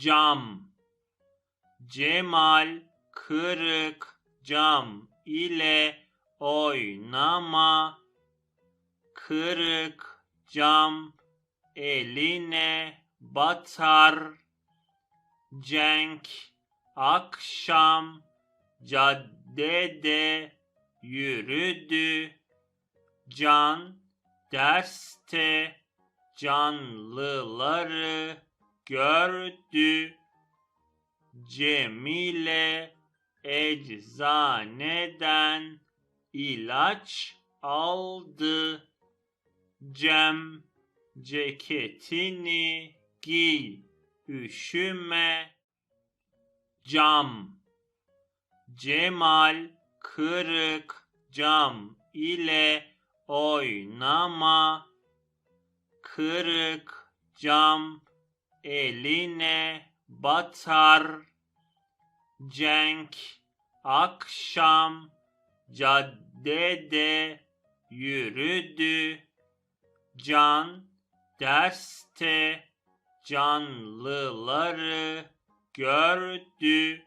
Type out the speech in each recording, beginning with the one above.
cam. Cemal kırık cam ile oynama. Kırık cam eline batar. Cenk akşam caddede yürüdü. Can derste canlıları gördü. Cemile eczaneden ilaç aldı. Cem ceketini giy, üşüme. Cam Cemal kırık cam ile oynama. Kırık cam eline batar. Cenk akşam caddede yürüdü. Can derste canlıları gördü.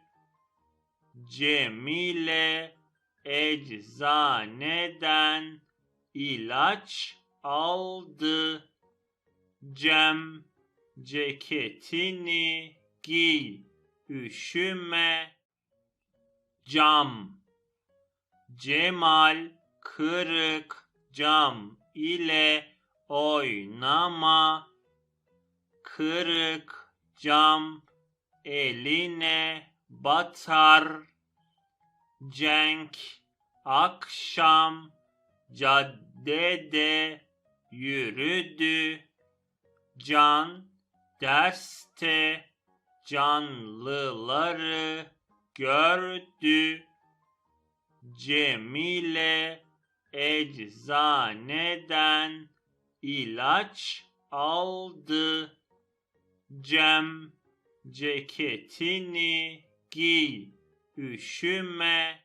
Cemile eczaneden ilaç aldı. Cem ceketini giy, üşüme. Cam Cemal kırık cam ile oynama. Kırık cam eline batar. Cenk akşam caddede yürüdü. Can derste canlıları gördü. Cemile eczaneden ilaç aldı. Cem ceketini giy, üşüme.